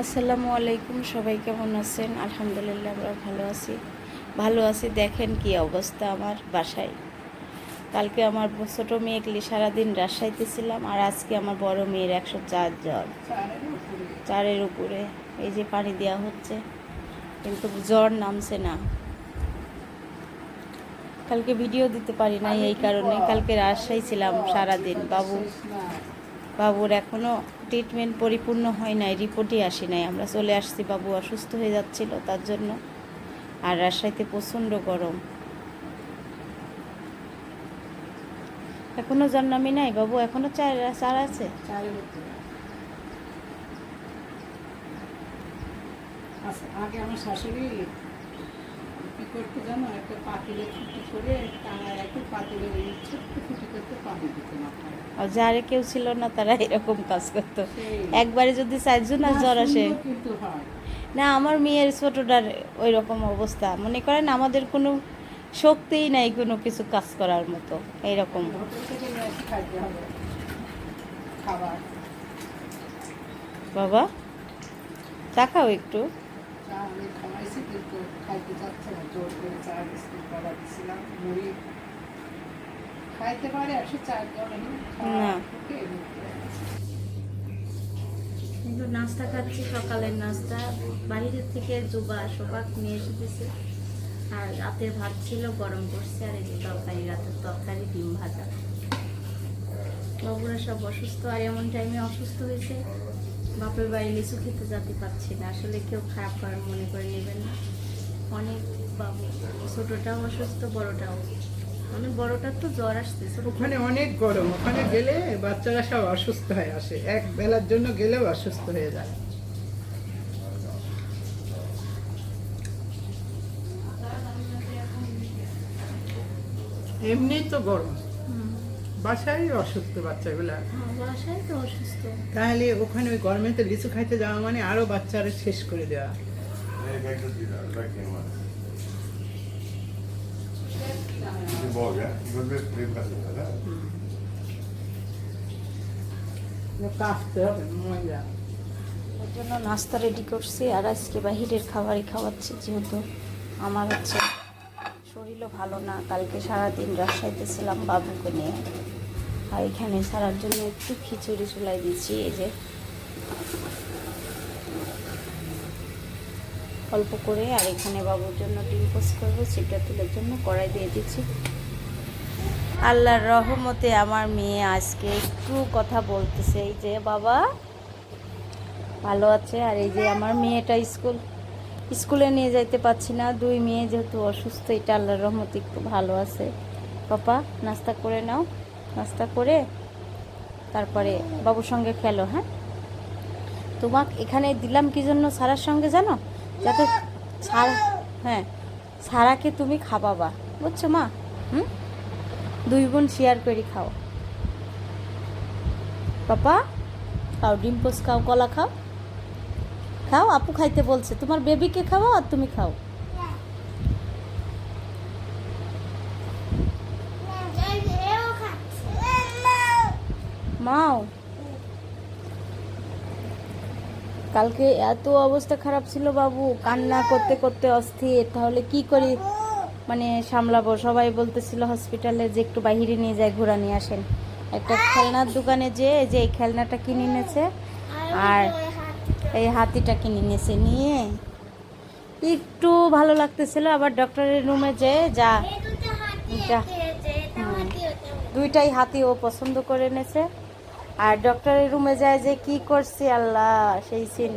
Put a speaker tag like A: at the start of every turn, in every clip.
A: আসসালামু আলাইকুম, সবাই কেমন আছেন? আলহামদুলিল্লাহ, আমরা ভালো আছি। ভালো আছি, দেখেন কি অবস্থা আমার বাসায়। কালকে আমার ছোটো মেয়ে সারাদিন রাজশাহীতে ছিলাম, আর আজকে আমার বড় মেয়ের একশো চার জ্বর। চারের উপরে। এই যে পানি দেওয়া হচ্ছে, কিন্তু জ্বর নামছে না। কালকে ভিডিও দিতে পারি নাই এই কারণে। কালকে রাজশাহী ছিলাম সারাদিন, বাবু। বাবুর এখনও ট্রিটমেন্ট পরিপূর্ণ হয় নাই রিপোর্টই আসি নাই। আমরা চলে আসছি বাবু অসুস্থ হয়ে যাচ্ছিল তার জন্য। আর রাজশাহীতে প্রচণ্ড গরম। এখনও জন্মামি নাই বাবু? এখনও চার চার আছে?
B: আচ্ছা, আগে আমার শাশুড়ি করতে জানো একটা পাতিলে ফুটি করে টাঙায় একটু পাতিলে ছোট্ট ফুটি করতে পানি দিত মাথায়
A: আর যারে কেউ ছিল না তারা এরকম কাজ করতো। একবারে যদি চারজন আর জ্বর আসে।
B: কিন্তু হয়।
A: না আমার মেয়ের ছোটটার ওই রকম অবস্থা। মনে করেন আমাদের কোনো শক্তিই নাই কোনো কিছু কাজ করার মতো এইরকম। বাবা চা খাও একটু।
B: চা আমি খাওয়াইছি কিন্তু খাইতে যাচ্ছে না। জোর করে চা বিস্কুট দিছিলাম মুড়ি। খাইতে পারে একশো চার জন
A: কিন্তু নাস্তা খাচ্ছি সকালের নাস্তা। বাইরের থেকে জুবা সোবাক নিয়ে এসেছে। আর রাতের ভাত ছিল গরম করছে আর এই যে তরকারি রাতের তরকারি ডিম ভাজা। বাবুরা সব অসুস্থ আর এমন টাইমে অসুস্থ হয়েছে। বাপের বাড়ি লিচু খেতে যেতে পারছি না। আসলে কেউ খারাপ করার মনে করে নেবেন না। অনেক বাবু ছোটটাও অসুস্থ বড়টাও। মানে বড়টার তো জ্বর ছোট
B: ওখানে অনেক গরম। ওখানে গেলে বাচ্চারা সব অসুস্থ হয়ে আসে। এক বেলার জন্য গেলেও অসুস্থ হয়ে যায়। এমনি তো গরম। বাসায় অসুস্থ বাচ্চাগুলা?
A: হ্যাঁ, বাসায় তো অসুস্থ।
B: তাহলে ওখানে ওই গরমেতে লিচু খাইতে যাওয়া মানে আরও বাচ্চারা শেষ করে দেওয়া।
A: ওর জন্য নাস্তা রেডি করছি আর আজকে বাহিরের খাবারই খাওয়াচ্ছি যেহেতু আমার হচ্ছে শরীরও ভালো না কালকে সারাদিন রাজশাহীতে ছিলাম বাবুকে নিয়ে। আর এখানে সারার জন্য একটু খিচুড়ি চুলাই দিচ্ছি, এই যে। অল্প করে, আর এখানে বাবুর জন্য ডিম পোস্ট করব, সেটা তুলের জন্য কড়াই দিয়ে দিচ্ছি। আল্লাহর রহমতে আমার মেয়ে আজকে একটু কথা বলতেছে, এই যে বাবা, ভালো আছে? আর এই যে আমার মেয়েটা স্কুল, স্কুলে নিয়ে যাইতে পারছি না, দুই মেয়ে যেহেতু অসুস্থ, এটা আল্লাহর রহমতে একটু ভালো আছে। পাপা, নাস্তা করে নাও। নাস্তা করে তারপরে বাবুর সঙ্গে খেলো হ্যাঁ? তোমাক এখানে দিলাম কি জন্য সারার সঙ্গে জানো? যাতে সারা হ্যাঁ সারাকে তুমি খাবাবা বুঝছ মা? হুম? দুই বোন শেয়ার করে খাও। পাপা, খাও, ডিম পোস্ট খাও, কলা খাও। খাও, আপু খাইতে বলছে, তোমার বেবিকে খাও আর তুমি খাও। মাও কালকে এত অবস্থা খারাপ ছিল বাবু কান্না করতে করতে অস্থির। তাহলে কি করি? মানে সামলাবো। সবাই বলতেছিল হসপিটালে যে একটু বাহিরে নিয়ে যায় ঘোরা নিয়ে আসেন। একটা খেলনার দোকানে যে যে এই খেলনাটা কিনে এনেছে। আর এই হাতিটা কিনে নিয়েছে নিয়ে একটু ভালো লাগতেছিল। আবার ডক্টরের রুমে যে যা। দুইটাই হাতি ও পছন্দ করে এনেছে। আর ডক্টরের রুমে যায় যে, কি করছি আল্লাহ? সেই সিন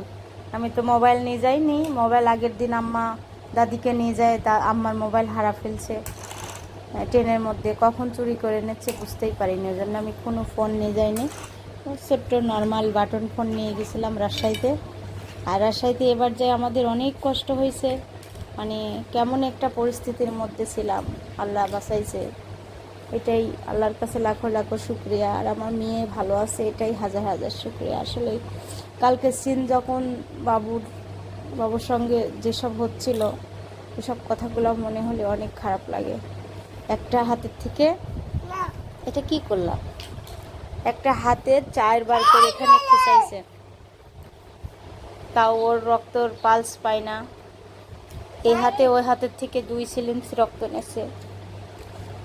A: আমি তো মোবাইল নিয়ে যাইনি। মোবাইল আগের দিন আম্মা দাদিকে নিয়ে যায়, তা আম্মার মোবাইল হারা ফেলছে। ট্রেনের মধ্যে কখন চুরি করে এনেছে বুঝতেই পারিনি। ওই জন্য আমি কোনো ফোন নিয়ে যাইনি। ছোট্ট নর্মাল বাটন ফোন নিয়ে গেছিলাম রাজশাহীতে। আর রাজশাহীতে এবার যে আমাদের অনেক কষ্ট হয়েছে মানে কেমন একটা পরিস্থিতির মধ্যে ছিলাম। আল্লাহ বাঁচাইছে। এটাই আল্লাহর কাছে লাখো লাখো শুক্রিয়া। আর আমার মেয়ে ভালো আছে, এটাই হাজার হাজার শুক্রিয়া। আসলে কালকে সিন যখন বাবুর বাবুর সঙ্গে যেসব হচ্ছিল, এসব কথাগুলো মনে হলে অনেক খারাপ লাগে। একটা হাতের থেকে এটা কি করলাম? একটা হাতে চারবার করে এখানে খেসাইছে। তাও ওর রক্তর পালস পায় না। এই হাতে, ওই হাতের থেকে দুই সিলিন্স রক্ত নেছে।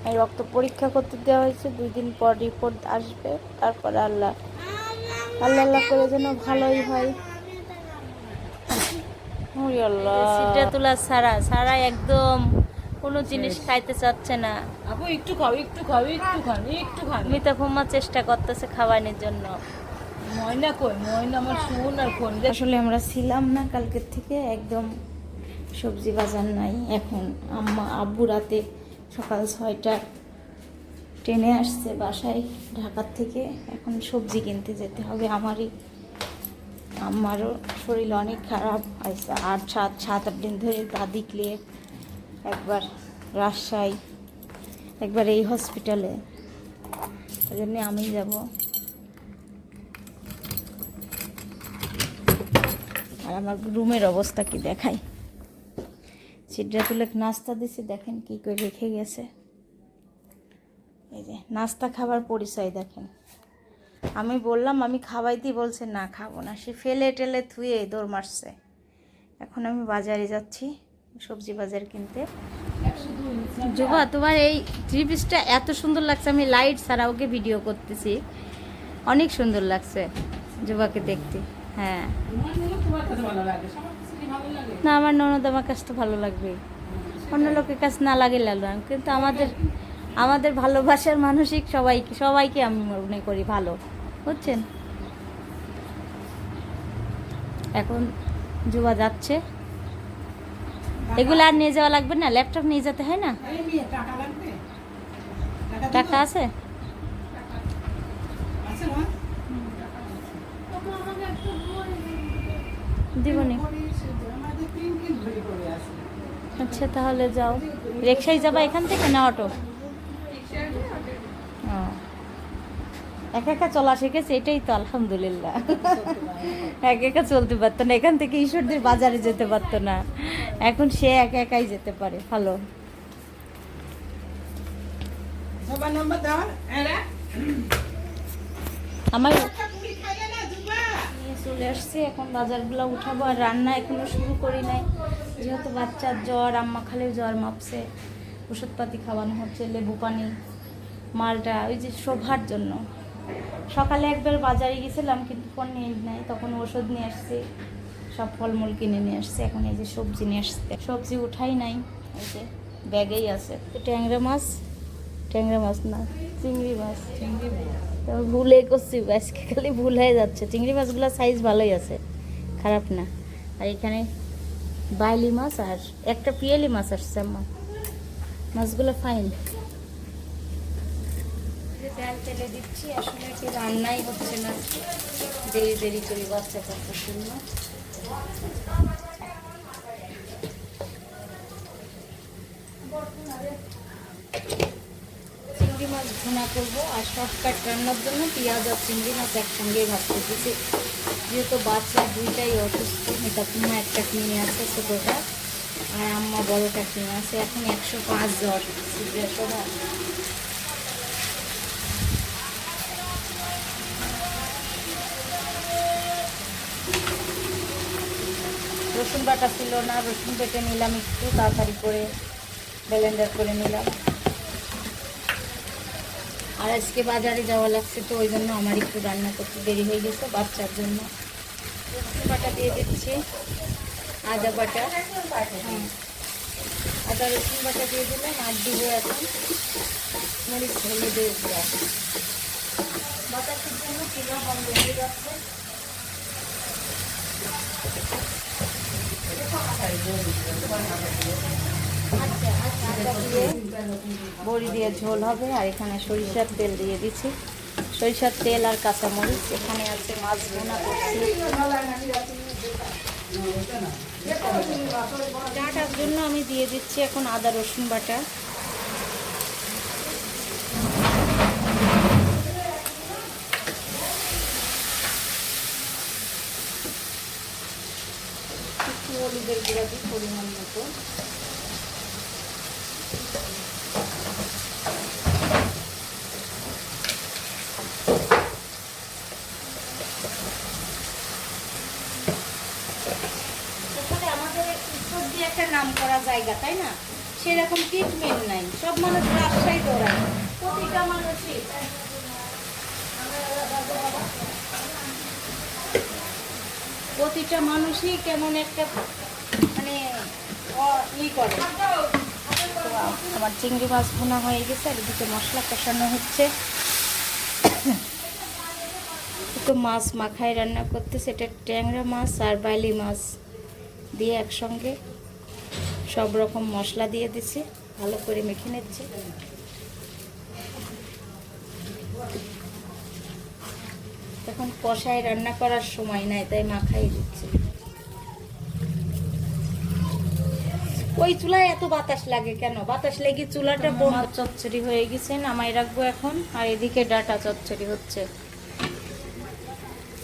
A: এই রক্ত পরীক্ষা করতে দেওয়া হয়েছে দুই দিন পর রিপোর্ট আসবে তারপরে আল্লাহ আল্লাহ আল্লাহ করে যেন ভালোই হয়। ওরে আল্লাহ। সিদ্ধাতুল্লাহ সারা সারা একদম কোনো জিনিস খাইতে চাচ্ছে না।
B: আপু একটু খাও একটু খাও একটু খান একটু খান।
A: মিতা চেষ্টা করতেছে খাওয়ানোর জন্য।
B: ময়না কই? ময়না আমার শুন আর ফোন
A: আসলে আমরা ছিলাম না কালকের থেকে একদম সবজি বাজার নাই। এখন আম্মা আব্বু রাতে সকাল ছয়টা। ট্রেনে আসছে বাসায়, ঢাকার থেকে এখন সবজি কিনতে যেতে হবে। আমারই, আমারও শরীর অনেক খারাপ। আইসা আট, সাত সাত, আট দিন ধরে দাদি ক্লিয়ে একবার রাজশাহী, একবার এই হসপিটালে। ওই জন্যে আমি যাব। আর আমার রুমের অবস্থা কি দেখাই সিদ্রাতুলেক নাস্তা দিছি, দেখেন কি করে রেখে গেছে। এই যে, নাস্তা খাবার পরিচয় দেখেন। আমি বললাম, আমি খাওয়াইতেই বলছে, না, খাব না। সে ফেলে টেলে থুয়ে দৌড় মারছে। এখন আমি বাজারে যাচ্ছি, সবজি বাজার কিনতে। জোবা তোমার এই থ্রি পিসটা এত সুন্দর লাগছে, আমি লাইট ছাড়া ওকে ভিডিও করতেছি। অনেক সুন্দর লাগছে জোবাকে দেখতে। হ্যাঁ। না আমার ননদ আমার কাছে তো ভালো লাগবে। অন্য লোকের কাছে না লাগে লাগলাম কিন্তু আমাদের আমাদের ভালোবাসার মানসিক সবাইকে সবাইকে আমি মনে করি ভালো বুঝছেন? এখন জুয়া যাচ্ছে। এগুলো আর নিয়ে যাওয়া লাগবে না ল্যাপটপ নিয়ে যেতে হয় না?
B: টাকা
A: আছে? দিবনি
B: আমাদের তিন দিন ধরে করে আছে
A: আচ্ছা তাহলে যাও। রিক্সায় যাবা এখান থেকে না অটো। একা একা চলা শিখেছে এটাই তো আলহামদুলিল্লাহ। এক একা চলতে পারতো না এখান থেকে ঈশ্বরদের বাজারে যেতে পারতো না। এখন সে একা একাই যেতে পারে ভালো। আমার
B: পুরি খাইলে না দুবা
A: নিয়ে চলে আসছি, এখন বাজারগুলো উঠাবো আর রান্না এখনও শুরু করি নাই। যেহেতু বাচ্চার জ্বর, আম্মা খালেও জ্বর মাপছে, ওষুধপাতি খাওয়ানো হচ্ছে, লেবু পানি, মালটা, ওই যে শোভার জন্য। সকালে একবার বাজারে গেছিলাম, কিন্তু ফোন নিয়ে নাই, তখন ওষুধ নিয়ে আসছি, সব ফলমূল কিনে নিয়ে আসছে, এখন এই যে সবজি নিয়ে আসছে। সবজি উঠাই নাই, এই যে ব্যাগেই আছে। ট্যাংরা মাছ? ট্যাংরা মাছ না, চিংড়ি মাছ।
B: চিংড়ি
A: ভুলে করছি, আজকে খালি ভুল হয়ে যাচ্ছে। চিংড়ি মাছগুলো সাইজ ভালোই আছে, খারাপ না। আর এখানে বাইলি মাছ আর একটা পিয়ালি মাছ আসছে আমার মাছগুলো ফাইন তেল দিচ্ছি, আসলে রান্নাই হচ্ছে না। দেরি দেরি করে বাচ্চা কাচ্চার জন্য। চিংড়ি মাছ ভুনা করব আর শর্টকাট রান্নার জন্য পেঁয়াজ আর চিংড়ি মাছ একসঙ্গে ভাজতে দিচ্ছি যেহেতু বাচ্চা দুইটাই অসুস্থ, এটা পুনা একটা কিনে আছে ছোটোটা আর আম্মা বড়টা কিনে আছে। এখন একশো পাঁচ জ্বর সিরিয়াসরা রসুন বাটা ছিল না, রসুন বেটে নিলাম একটু, তাড়াতাড়ি করে ব্লেন্ডার করে নিলাম। আর আজকে বাজারে যাওয়া লাগছে তো, ওই জন্য আমার একটু রান্না করতে দেরি হয়ে গেছে বাচ্চার জন্য। বাটা দিয়ে দিচ্ছি, আদা বাটা। হুম। আদা রসুন বাটা দিয়ে দিলাম, আর দিব এখন মরিচ হলুদের গুঁড়া বাতাসের জন্য কিলো বন্ধ হয়ে যাচ্ছে। বড়ি দিয়ে ঝোল হবে, আর এখানে সরিষার তেল দিয়ে দিচ্ছি। সরিষার তেল আর কাঁচামরিচ, এখানে আছে মাছ ভোনা করছি। চাটার জন্য আমি দিয়ে দিচ্ছি এখন আদা, রসুন বাটা। একটু হলুদের গুঁড়া দিই পরিমাণ জায়গা, তাই না? সেরকম ট্রিটমেন্ট নাই। সব মানুষ রাজশাহী দৌড়ায়। প্রতিটা মানুষই। প্রতিটা মানুষই কেমন একটা মানে ই করে। আমার চিংড়ি মাছ ভোনা হয়ে গেছে, আর এদিকে মশলা কষানো হচ্ছে। একটু মাছ মাখায় রান্না করতে সেটা ট্যাংরা মাছ আর বাইলি মাছ দিয়ে একসঙ্গে। সব রকম মশলা দিয়ে দিছি ভালো করে মেখে নিচ্ছি। এখন কষায় রান্না করার সময় নাই তাই মাখাই দিচ্ছি। ওই চুলায় এত বাতাস লাগে কেন? বাতাস লেগে চুলাটা চচ্চড়ি হয়ে গেছে নামাই রাখব এখন আর এদিকে ডাটা চচ্চড়ি হচ্ছে।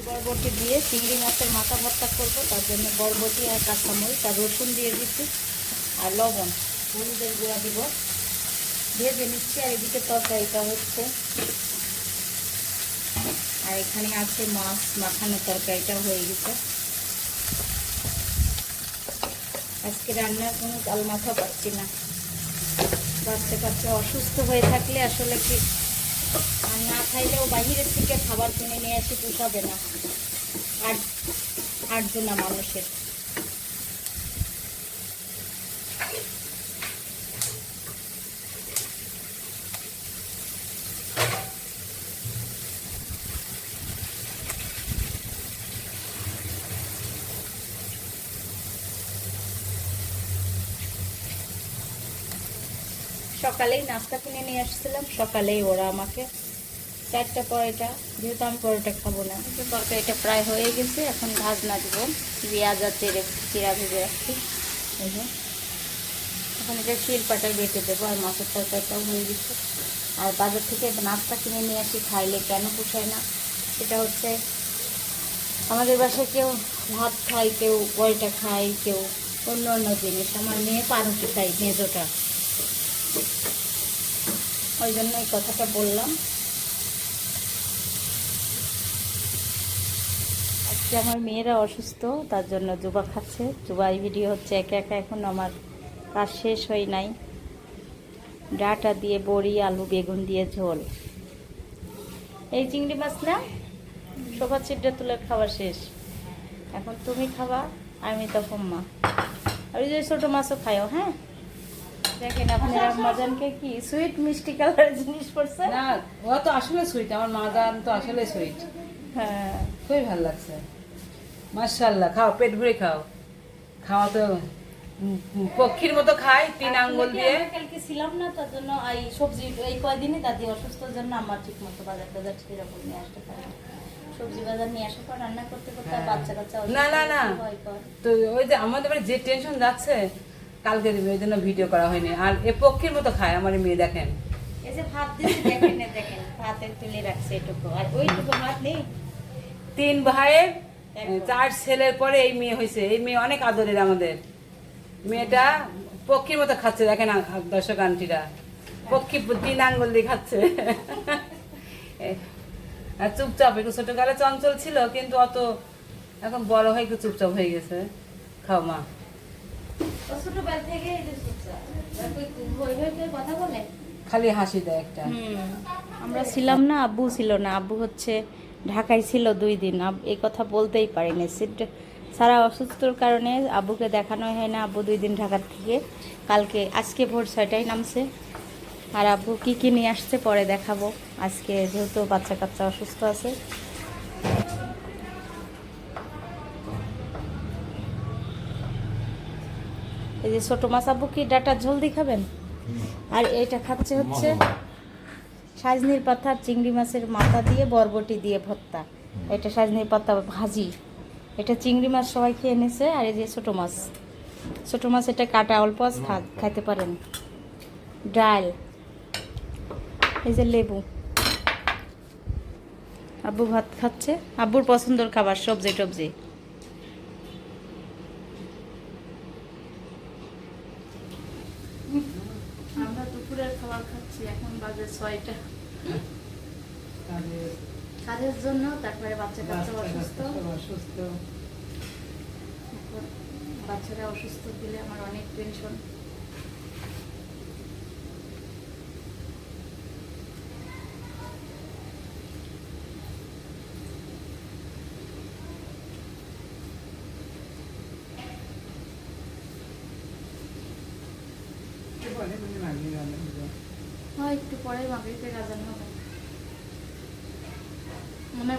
A: বরবটি দিয়ে চিংড়ি মাছের মাথা ভর্তা করব তার জন্য বরবটি আর কাঁচামরিচ আর রসুন দিয়ে দিচ্ছি। আর লবণ, হলুদের গুঁড়া দিব। ভেজে নিচ্ছি, আর এদিকে তরকারিটা হচ্ছে। আর এখানে আছে মাছ, মাখানো তরকারিটাও হয়ে গেছে। আজকে রান্নার কোনো চাল মাথা পাচ্ছি না। বাচ্চা কাচ্চা অসুস্থ হয়ে থাকলে আসলে কি আর না খাইলেও বাহিরের থেকে খাবার কিনে নিয়ে আসি পোষাবে না। আট আটজনা মানুষের। সকালেই নাস্তা কিনে নিয়ে আসছিলাম, সকালেই ওরা আমাকে চারটা পরোটা, যেহেতু আমি পরোটা খাব না তরকারিটা প্রায় হয়ে গেছে, এখন ভাজনা দিব, পেঁয়াজ আর তেরে চিরা ভেজে রাখছি এখন এটা শিল পাটায় বেটে দেবো, আর মাছের তরকারিটাও হয়ে গেছে। আর বাজার থেকে নাস্তা কিনে নিয়ে আসি, খাইলে কেন পোষায় না, সেটা হচ্ছে আমাদের বাসায় কেউ ভাত খায়, কেউ পরোটা খায়, কেউ অন্য অন্য জিনিস। আমার মেয়ে পাউরুটি খায়, মেজোটা। ওই জন্য এই কথাটা বললাম। আজকে আমার মেয়েরা অসুস্থ, তার জন্য জুবা খাচ্ছে। জুবা এই ভিডিও হচ্ছে একা একা, এখন আমার কাজ শেষ হয় নাই। ডাটা দিয়ে বড়ি, আলু, বেগুন দিয়ে ঝোল। এই চিংড়ি মাছ না? সোফা চিপটা তুলে খাওয়া শেষ। এখন তুমি খাবা, আমি তখন মা। আর ওই যে ছোটো মাছও খাইও হ্যাঁ? দেখেন আপনারা কি সুইট মিষ্টি কালারের জিনিস পড়ছে
B: না ও তো আসলে সুইট আমার মাজান তো আসলে সুইট
A: হ্যাঁ।
B: খুবই ভালো লাগছে। খাও পেট ভরে খাও। খাওয়া তো পক্ষীর মতো খাই তিন আঙ্গুল দিয়ে।
A: কালকে ছিলাম না তার জন্য এই সবজি এই কয়দিনে দাদি অসুস্থর জন্য আমার ঠিক মতো বাজার টাজার সেরকম নিয়ে আসতে পারে। সবজি বাজার নিয়ে আসার পর রান্না করতে করতে
B: হ্যাঁ।
A: বাচ্চা কাচ্চা
B: না, না, না। তো ওই যে আমাদের যে টেনশন যাচ্ছে কালকে দিবে ওই জন্য ভিডিও করা হয়নি। আর এ পক্ষীর মতো খায় আমার মেয়ে দেখেন।
A: এই যে ভাত দিয়েছে দেখেন না দেখেন। ভাতে তুলে রাখছে এটুকু আর ওইটুকু ভাত নেই?
B: তিন ভাইয়ের চার ছেলের পরে এই মেয়ে হয়েছে। এই মেয়ে অনেক আদরের আমাদের। মেয়েটা পক্ষীর মতো খাচ্ছে দেখেন দর্শক আন্টিরা। পক্ষী তিন আঙ্গুল দিয়ে খাচ্ছে। আর চুপচাপ একটু ছোটকালে চঞ্চল ছিল কিন্তু অত এখন বড় হয়ে একটু চুপচাপ হয়ে গেছে। খাও মা।
A: ছোটবেলা থেকে কথা বলে?
B: খালি হাসি দেয় একটা।
A: হুম। আমরা ছিলাম না আব্বু ছিল না। আব্বু হচ্ছে ঢাকায় ছিল দুই দিন। আব- এই কথা বলতেই পারিনি। সিট সারা অসুস্থর কারণে আব্বুকে দেখানো হয় না। আব্বু দুই দিন ঢাকার থেকে কালকে আজকে ভোর ছয়টায় নামছে। আর আব্বু কি কি নিয়ে আসছে পরে দেখাবো। আজকে যেহেতু বাচ্চা কাচ্চা অসুস্থ আছে। এই যে ছোট মাছ আব্বু কি ডাটা ঝোল দিয়ে খাবেন? আর এটা খাচ্ছে হচ্ছে সাজনির পাতা চিংড়ি মাছের মাথা দিয়ে বরবটি দিয়ে ভর্তা। এটা সাজনির পাতা ভাজি। এটা চিংড়ি মাছ সবাই খেয়ে নিছে আর এই যে ছোটো মাছ। ছোটো মাছ এটা কাটা অল্প খাইতে পারেন। ডাল। এই যে লেবু। আব্বু ভাত খাচ্ছে। আব্বুর পছন্দের খাবার সবজি টবজি আমরা দুপুরের খাবার খাচ্ছি এখন বাজে ছয়টা
B: তাদের
A: কাজের জন্য তারপরে বাচ্চা কাচ্চা অসুস্থ।
B: অসুস্থ।
A: বাচ্চারা অসুস্থ দিলে আমার অনেক টেনশন। হয় একটু পরে মাগরিবে রাজান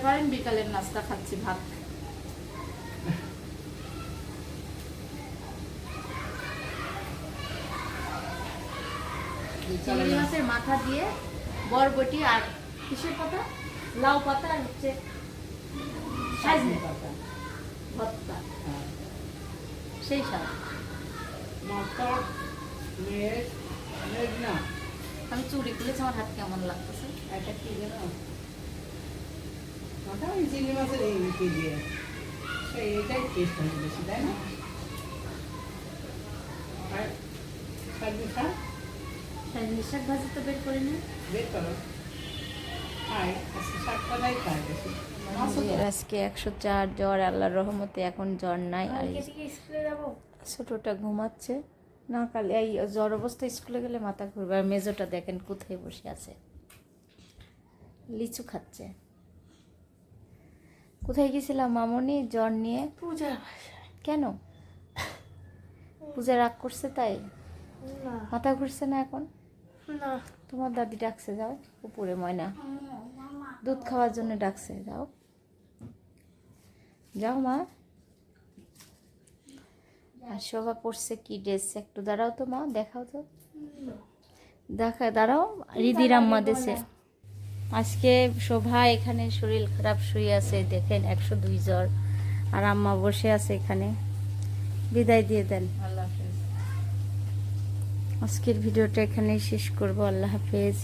A: করেন বিকালের নাস্তা খাচ্ছি ভাত। চিংড়ি মাছের মাথা দিয়ে বরবটি আর কিসের পাতা? লাউ পাতা আর হচ্ছে সাজনে পাতা। ভর্তা।
B: হ্যাঁ।
A: সেই আমি চুড়ি খুলেছি আমার হাত কেমন লাগতেছে?
B: এটা কি জানো? মাথা ওই চিংড়ি মাছের এই কি দিয়ে। সেই এটাই taste হয় বেশি, তাই না? আর সবজি খা,
A: সাজনি শাক ভাজি তো বের করে
B: বের করো। আজকে
A: একশো চার জ্বর আল্লাহর রহমতে এখন জ্বর নাই। আর এই
C: স্কুলে যাব।
A: ছোটটা ঘুমাচ্ছে। না কালে এই জ্বর অবস্থায় স্কুলে গেলে মাথা ঘুরবে। আর মেজোটা দেখেন কোথায় বসে আছে। লিচু খাচ্ছে। কোথায় গেছিলাম মামনি? জ্বর নিয়ে?
C: পূজার বাসায়।
A: কেন? পূজা রাগ করছে তাই? মাথা ঘুরছে না এখন?
C: না।
A: তোমার দাদি ডাকছে যাও। উপরে ময়না। দুধ খাওয়ার জন্য ডাকছে যাও। যাও মা। আর শোভা পড়ছে কি ড্রেস একটু দাঁড়াও তো মা দেখাও তো। দেখা দাঁড়াও। রিদির আম্মা দেশে আজকে শোভা এখানে শরীর খারাপ শুয়ে আছে দেখেন একশো দুই জ্বর। আর আম্মা বসে আছে এখানে। বিদায় দিয়ে দেন।
B: আল্লাহ হাফেজ।
A: আজকের ভিডিওটা এখানেই শেষ করব। আল্লাহ হাফেজ।